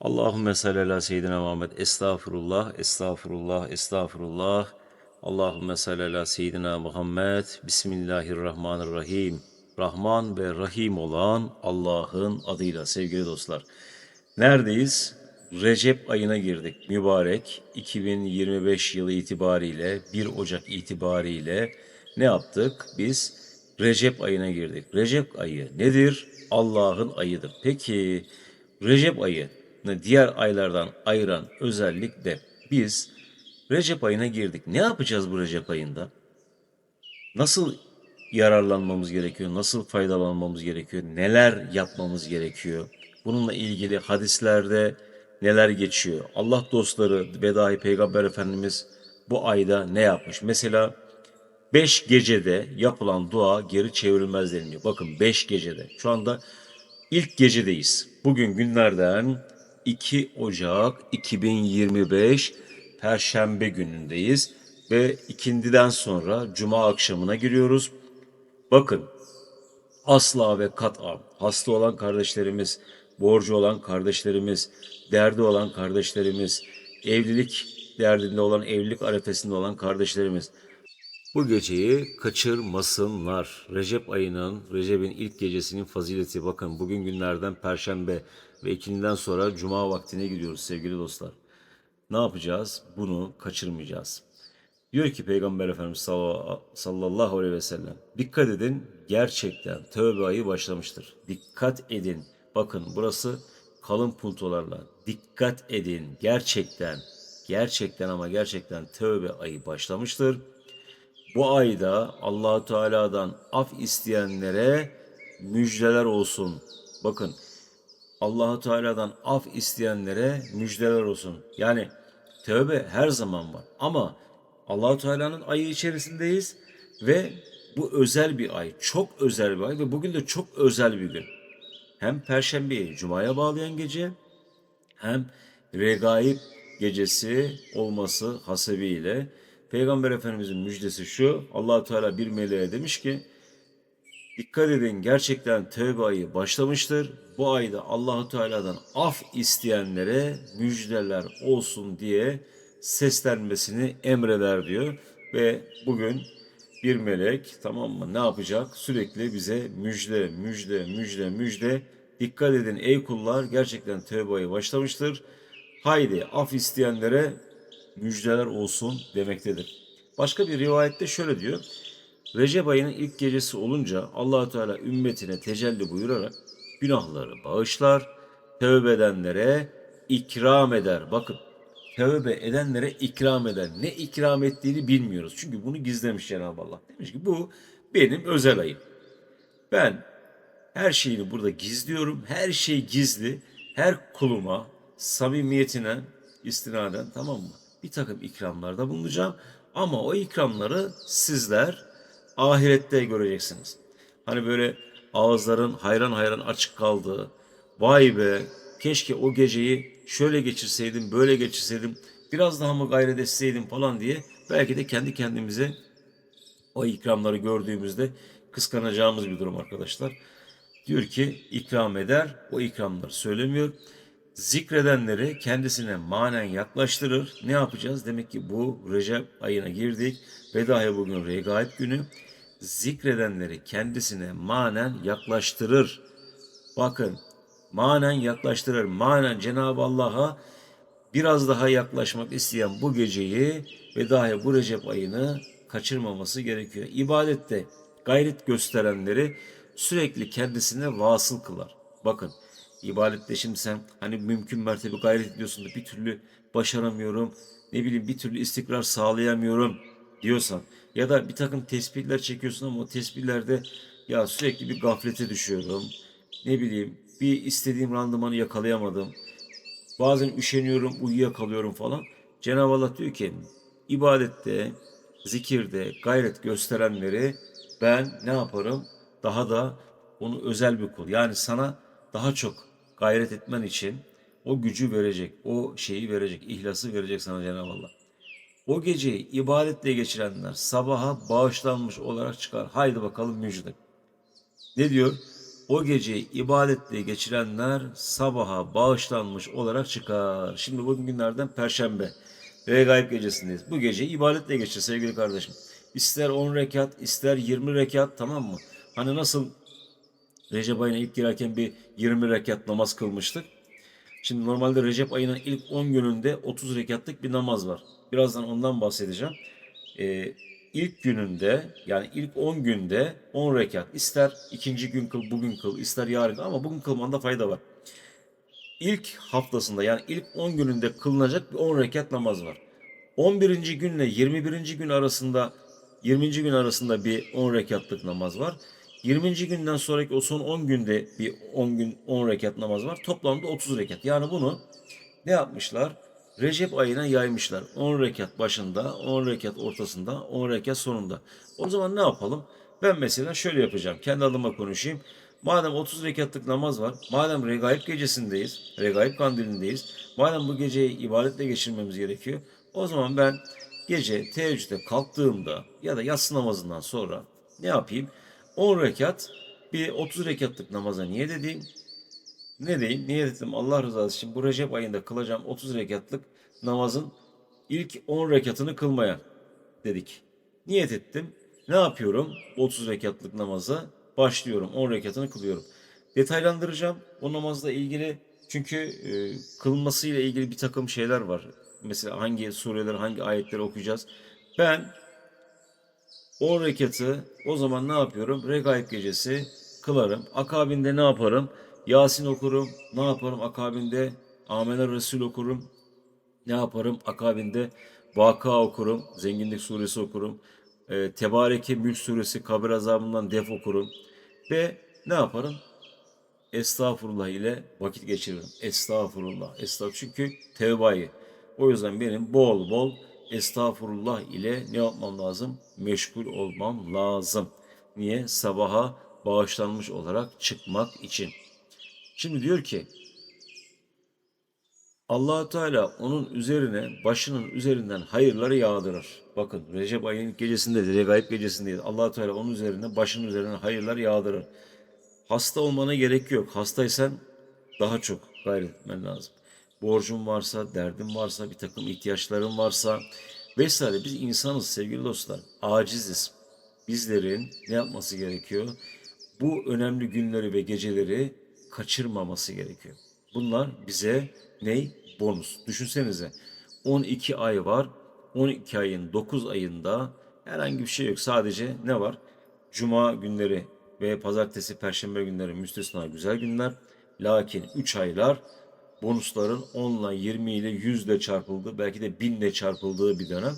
Allahümme salli ala seyyidina Muhammed. Estağfurullah, estağfurullah, estağfurullah. Allahümme salli ala seyyidina Muhammed. Bismillahirrahmanirrahim. Rahman ve Rahim olan Allah'ın adıyla sevgili dostlar. Neredeyiz? Recep ayına girdik. Mübarek 2025 yılı itibariyle 1 Ocak itibariyle ne yaptık? Biz Recep ayına girdik. Recep ayı nedir? Allah'ın ayıdır. Peki Recep ayı diğer aylardan ayıran özellik de biz Recep ayına girdik. Ne yapacağız bu Recep ayında? Nasıl yararlanmamız gerekiyor? Nasıl faydalanmamız gerekiyor? Neler yapmamız gerekiyor? Bununla ilgili hadislerde neler geçiyor? Allah dostları ve dahi Peygamber Efendimiz bu ayda ne yapmış? Mesela beş gecede yapılan dua geri çevrilmez deniliyor. Bakın beş gecede. Şu anda ilk gecedeyiz. Bugün günlerden 2 Ocak 2025 Perşembe günündeyiz ve ikindiden sonra Cuma akşamına giriyoruz. Bakın asla ve kat'a hasta olan kardeşlerimiz, borcu olan kardeşlerimiz, derdi olan kardeşlerimiz, evlilik derdinde olan, evlilik arefesinde olan kardeşlerimiz bu geceyi kaçırmasınlar. Recep ayının, Recep'in ilk gecesinin fazileti. Bakın bugün günlerden Perşembe ve ikinden sonra Cuma vaktine gidiyoruz sevgili dostlar. Ne yapacağız? Bunu kaçırmayacağız. Diyor ki Peygamber Efendimiz sallallahu aleyhi ve sellem. Dikkat edin gerçekten tövbe ayı başlamıştır. Dikkat edin. Bakın burası kalın puntolarla. Dikkat edin gerçekten gerçekten ama gerçekten tövbe ayı başlamıştır. Bu ayda Allahu Teala'dan af isteyenlere müjdeler olsun. Bakın Allahu Teala'dan af isteyenlere müjdeler olsun. Yani tövbe her zaman var ama Allahu Teala'nın ayı içerisindeyiz ve bu özel bir ay, çok özel bir ay ve bugün de çok özel bir gün. Hem Perşembeyi Cuma'ya bağlayan gece hem Regaib gecesi olması hasebiyle Peygamber Efendimizin müjdesi şu. allah Teala bir meleğe demiş ki dikkat edin gerçekten tövbe ayı başlamıştır. Bu ayda Allahu Teala'dan af isteyenlere müjdeler olsun diye seslenmesini emreder diyor. Ve bugün bir melek tamam mı ne yapacak? Sürekli bize müjde, müjde, müjde, müjde. Dikkat edin ey kullar gerçekten tövbe ayı başlamıştır. Haydi af isteyenlere müjdeler olsun demektedir. Başka bir rivayette şöyle diyor. Recep ayının ilk gecesi olunca allah Teala ümmetine tecelli buyurarak günahları bağışlar, tövbe edenlere ikram eder. Bakın tövbe edenlere ikram eder. Ne ikram ettiğini bilmiyoruz. Çünkü bunu gizlemiş Cenab-ı Allah. Demiş ki bu benim özel ayım. Ben her şeyini burada gizliyorum. Her şey gizli. Her kuluma samimiyetine istinaden tamam mı? bir takım ikramlarda bulunacağım. Ama o ikramları sizler ahirette göreceksiniz. Hani böyle ağızların hayran hayran açık kaldığı, vay be keşke o geceyi şöyle geçirseydim, böyle geçirseydim, biraz daha mı gayret etseydim falan diye belki de kendi kendimize o ikramları gördüğümüzde kıskanacağımız bir durum arkadaşlar. Diyor ki ikram eder, o ikramları söylemiyor zikredenleri kendisine manen yaklaştırır. Ne yapacağız? Demek ki bu Recep ayına girdik ve dahi bugün Regaib günü. Zikredenleri kendisine manen yaklaştırır. Bakın manen yaklaştırır. Manen Cenab-ı Allah'a biraz daha yaklaşmak isteyen bu geceyi ve dahi bu Recep ayını kaçırmaması gerekiyor. İbadette gayret gösterenleri sürekli kendisine vasıl kılar. Bakın ibadette şimdi sen hani mümkün mertebe gayret ediyorsun da bir türlü başaramıyorum. Ne bileyim bir türlü istikrar sağlayamıyorum diyorsan ya da bir takım tespitler çekiyorsun ama o tespitlerde ya sürekli bir gaflete düşüyorum. Ne bileyim bir istediğim randımanı yakalayamadım. Bazen üşeniyorum, uyuyakalıyorum falan. Cenab-ı Allah diyor ki ibadette, zikirde gayret gösterenleri ben ne yaparım? Daha da onu özel bir kul. Yani sana daha çok gayret etmen için o gücü verecek, o şeyi verecek, ihlası verecek sana Cenab-ı Allah. O geceyi ibadetle geçirenler sabaha bağışlanmış olarak çıkar. Haydi bakalım müjde. Ne diyor? o geceyi ibadetle geçirenler sabaha bağışlanmış olarak çıkar. Şimdi bugün günlerden Perşembe ve gayb gecesindeyiz. Bu gece ibadetle geçir sevgili kardeşim. İster 10 rekat, ister 20 rekat tamam mı? Hani nasıl Recep ayına ilk girerken bir 20 rekat namaz kılmıştık. Şimdi normalde Recep ayının ilk 10 gününde 30 rekatlık bir namaz var. Birazdan ondan bahsedeceğim. Ee, ilk gününde yani ilk 10 günde 10 rekat. İster ikinci gün kıl, bugün kıl, ister yarın kıl ama bugün kılmanda fayda var. İlk haftasında yani ilk 10 gününde kılınacak bir 10 rekat namaz var. 11. günle 21. gün arasında 20. gün arasında bir 10 rekatlık namaz var. 20. günden sonraki o son 10 günde bir 10 gün 10 rekat namaz var. Toplamda 30 rekat. Yani bunu ne yapmışlar? Recep ayına yaymışlar. 10 rekat başında, 10 rekat ortasında, 10 rekat sonunda. O zaman ne yapalım? Ben mesela şöyle yapacağım. Kendi adıma konuşayım. Madem 30 rekatlık namaz var, madem regaib gecesindeyiz, regaib kandilindeyiz, madem bu geceyi ibadetle geçirmemiz gerekiyor, o zaman ben gece teheccüde kalktığımda ya da yatsı namazından sonra ne yapayım? 10 rekat bir 30 rekatlık namaza niyet edeyim. Ne diyeyim? Niyet ettim Allah rızası için bu Recep ayında kılacağım 30 rekatlık namazın ilk 10 rekatını kılmaya dedik. Niyet ettim. Ne yapıyorum? 30 rekatlık namaza başlıyorum. 10 rekatını kılıyorum. Detaylandıracağım o namazla ilgili çünkü e, kılınmasıyla ilgili bir takım şeyler var. Mesela hangi sureler, hangi ayetleri okuyacağız. Ben 10 rekatı o zaman ne yapıyorum? Regaib gecesi kılarım. Akabinde ne yaparım? Yasin okurum. Ne yaparım? Akabinde Amener Resul okurum. Ne yaparım? Akabinde Vaka okurum. Zenginlik suresi okurum. E, Tebareke Mülk suresi kabir azabından def okurum. Ve ne yaparım? Estağfurullah ile vakit geçiririm. Estağfurullah. Estağfurullah. Çünkü tevbayı. O yüzden benim bol bol estağfurullah ile ne yapmam lazım? Meşgul olmam lazım. Niye? Sabaha bağışlanmış olarak çıkmak için. Şimdi diyor ki allah Teala onun üzerine başının üzerinden hayırları yağdırır. Bakın Recep ayının gecesinde, Regaib gecesindeyiz. allah Teala onun üzerine başının üzerine hayırlar yağdırır. Hasta olmana gerek yok. Hastaysan daha çok gayret etmen lazım. Borcun varsa, derdin varsa, bir takım ihtiyaçların varsa vesaire. Biz insanız sevgili dostlar. Aciziz. Bizlerin ne yapması gerekiyor? Bu önemli günleri ve geceleri kaçırmaması gerekiyor. Bunlar bize ney? Bonus. Düşünsenize 12 ay var. 12 ayın 9 ayında herhangi bir şey yok. Sadece ne var? Cuma günleri ve pazartesi, perşembe günleri müstesna güzel günler. Lakin 3 aylar bonusların 10 ile 20 ile 100 ile çarpıldığı belki de 1000 ile çarpıldığı bir dönem.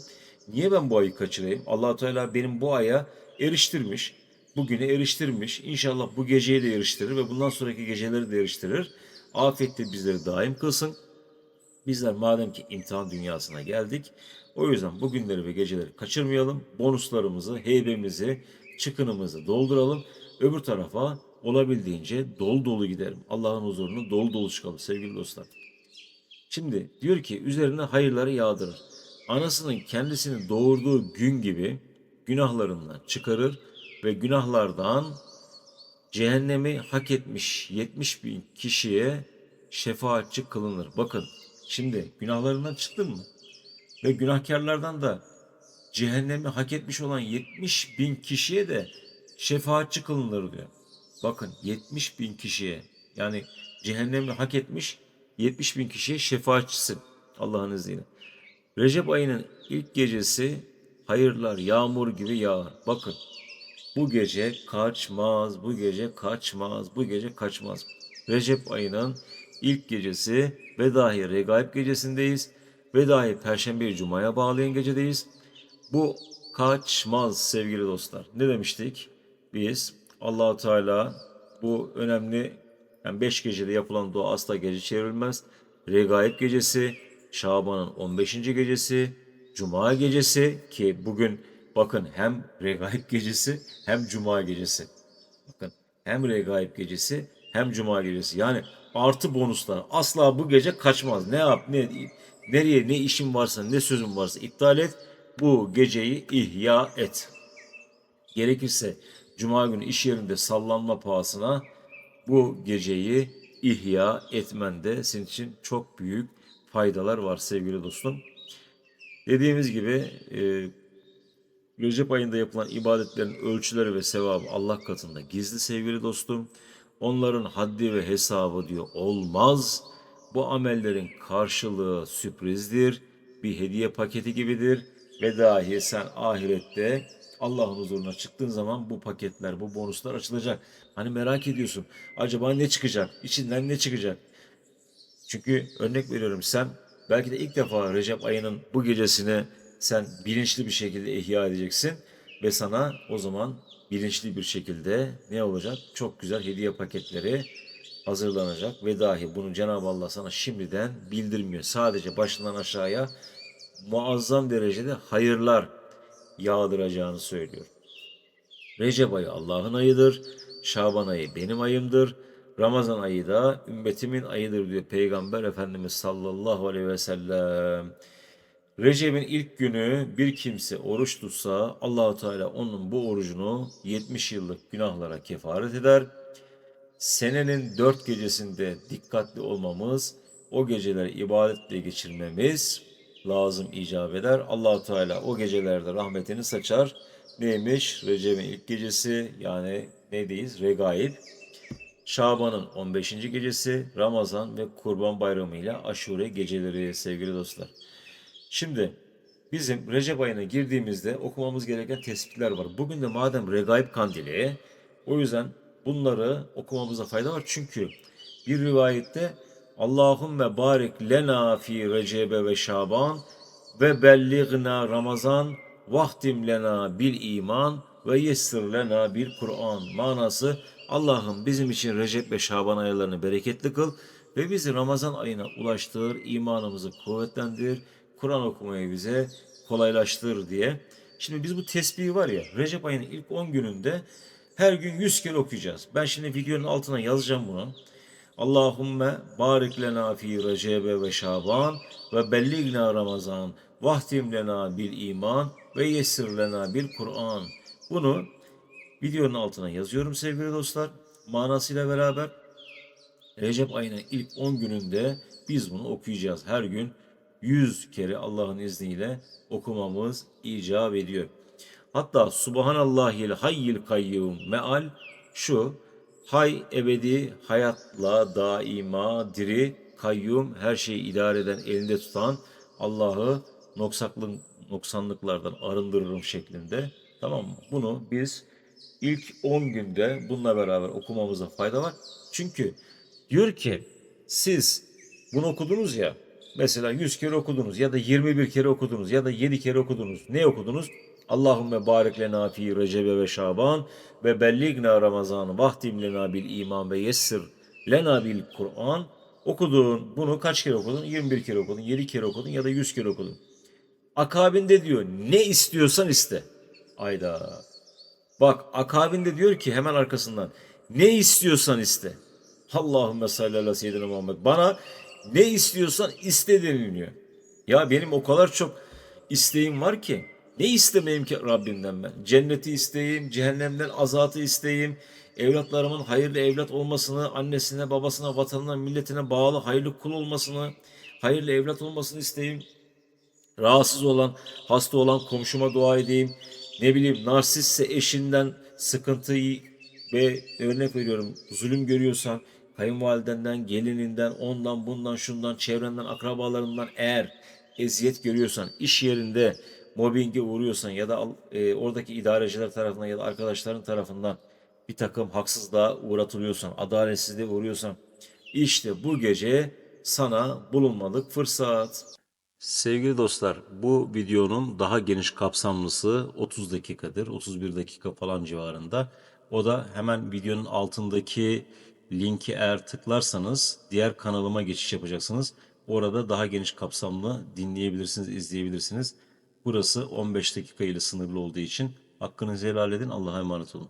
Niye ben bu ayı kaçırayım? allah Teala benim bu aya eriştirmiş. Bugüne eriştirmiş. İnşallah bu geceyi de eriştirir ve bundan sonraki geceleri de eriştirir. Afiyetle bizleri daim kılsın. Bizler madem ki imtihan dünyasına geldik. O yüzden bu günleri ve geceleri kaçırmayalım. Bonuslarımızı, heybemizi, çıkınımızı dolduralım. Öbür tarafa olabildiğince dolu dolu gidelim. Allah'ın huzurunu dolu dolu çıkalım sevgili dostlar. Şimdi diyor ki üzerine hayırları yağdırır. Anasının kendisini doğurduğu gün gibi günahlarından çıkarır ve günahlardan cehennemi hak etmiş 70 bin kişiye şefaatçi kılınır. Bakın şimdi günahlarından çıktın mı? Ve günahkarlardan da cehennemi hak etmiş olan 70 bin kişiye de şefaatçi kılınır diyor. Bakın 70 bin kişiye yani cehennemi hak etmiş 70 bin kişiye şefaatçisin Allah'ın izniyle. Recep ayının ilk gecesi hayırlar yağmur gibi yağar. Bakın bu gece kaçmaz, bu gece kaçmaz, bu gece kaçmaz. Recep ayının ilk gecesi ve dahi regaib gecesindeyiz. Ve dahi Perşembe Cuma'ya bağlayan gecedeyiz. Bu kaçmaz sevgili dostlar. Ne demiştik? Biz Allahu Teala bu önemli yani 5 gecede yapılan dua asla gece çevrilmez. Regaib gecesi, Şaban'ın 15. gecesi, Cuma gecesi ki bugün bakın hem Regaib gecesi hem Cuma gecesi. Bakın hem Regaib gecesi hem Cuma gecesi. Yani artı bonuslar asla bu gece kaçmaz. Ne yap ne nereye ne işin varsa ne sözün varsa iptal et. Bu geceyi ihya et. Gerekirse Cuma günü iş yerinde sallanma pahasına bu geceyi ihya etmende senin için çok büyük faydalar var sevgili dostum. Dediğimiz gibi e, Recep ayında yapılan ibadetlerin ölçüleri ve sevabı Allah katında gizli sevgili dostum. Onların haddi ve hesabı diyor olmaz. Bu amellerin karşılığı sürprizdir. Bir hediye paketi gibidir. Ve dahi sen ahirette Allah'ın huzuruna çıktığın zaman bu paketler, bu bonuslar açılacak. Hani merak ediyorsun. Acaba ne çıkacak? İçinden ne çıkacak? Çünkü örnek veriyorum sen belki de ilk defa Recep ayının bu gecesini sen bilinçli bir şekilde ihya edeceksin ve sana o zaman bilinçli bir şekilde ne olacak? Çok güzel hediye paketleri hazırlanacak ve dahi bunu Cenab-ı Allah sana şimdiden bildirmiyor. Sadece başından aşağıya muazzam derecede hayırlar yağdıracağını söylüyor. Recep ayı Allah'ın ayıdır. Şaban ayı benim ayımdır. Ramazan ayı da ümmetimin ayıdır diyor Peygamber Efendimiz sallallahu aleyhi ve sellem. Recep'in ilk günü bir kimse oruç tutsa Allahu Teala onun bu orucunu 70 yıllık günahlara kefaret eder. Senenin dört gecesinde dikkatli olmamız, o geceleri ibadetle geçirmemiz lazım icap eder. Allahu Teala o gecelerde rahmetini saçar. Neymiş? Recep'in ilk gecesi yani nedeyiz? Regaib. Şaban'ın 15. gecesi, Ramazan ve Kurban Bayramı ile Aşure geceleri sevgili dostlar. Şimdi bizim Recep ayına girdiğimizde okumamız gereken tespitler var. Bugün de madem Regaib Kandili, o yüzden bunları okumamıza fayda var. Çünkü bir rivayette Allahümme barik lena fi Recebe ve Şaban ve belligna Ramazan vahtim lena bil iman ve yessir lena bil Kur'an manası Allah'ım bizim için Recep ve Şaban aylarını bereketli kıl ve bizi Ramazan ayına ulaştır, imanımızı kuvvetlendir, Kur'an okumayı bize kolaylaştır diye. Şimdi biz bu tesbihi var ya Recep ayının ilk 10 gününde her gün 100 kere okuyacağız. Ben şimdi videonun altına yazacağım bunu. Allahümme barik lena fi recebe ve şaban ve belligna ramazan vahtim lena bil iman ve yessir lena bil Kur'an. Bunu videonun altına yazıyorum sevgili dostlar. Manasıyla beraber Recep ayının ilk 10 gününde biz bunu okuyacağız. Her gün 100 kere Allah'ın izniyle okumamız icap ediyor. Hatta Subhanallahil hayyil kayyum meal şu hay ebedi hayatla daima diri kayyum her şeyi idare eden elinde tutan Allah'ı noksanlıklardan arındırırım şeklinde. Tamam mı? Bunu biz ilk 10 günde bununla beraber okumamıza fayda var. Çünkü diyor ki siz bunu okudunuz ya mesela 100 kere okudunuz ya da 21 kere okudunuz ya da 7 kere okudunuz. Ne okudunuz? Allahümme barik lena fi recebe ve şaban ve belligna ramazan vahtim lena bil iman ve yessir lena bil Kur'an. Okudun bunu kaç kere okudun? 21 kere okudun, 7 kere okudun ya da 100 kere okudun. Akabinde diyor ne istiyorsan iste. Ayda. Bak akabinde diyor ki hemen arkasından ne istiyorsan iste. Allahümme salli ala seyyidina Muhammed. Bana ne istiyorsan iste deniliyor. Ya benim o kadar çok isteğim var ki ne istemeyim ki Rabbimden ben? Cenneti isteyeyim, cehennemden azatı isteyeyim, evlatlarımın hayırlı evlat olmasını, annesine, babasına, vatanına, milletine bağlı hayırlı kul olmasını, hayırlı evlat olmasını isteyeyim. Rahatsız olan, hasta olan komşuma dua edeyim. Ne bileyim narsistse eşinden sıkıntıyı ve örnek veriyorum zulüm görüyorsan kayınvalidenden, gelininden, ondan, bundan, şundan, çevrenden, akrabalarından eğer eziyet görüyorsan, iş yerinde mobbinge uğruyorsan ya da e, oradaki idareciler tarafından ya da arkadaşların tarafından bir takım haksızlığa uğratılıyorsan, adaletsizliğe uğruyorsan işte bu gece sana bulunmadık fırsat. Sevgili dostlar, bu videonun daha geniş kapsamlısı 30 dakikadır, 31 dakika falan civarında. O da hemen videonun altındaki linki eğer tıklarsanız diğer kanalıma geçiş yapacaksınız. Orada daha geniş kapsamlı dinleyebilirsiniz, izleyebilirsiniz. Burası 15 dakika ile sınırlı olduğu için hakkınızı helal edin. Allah'a emanet olun.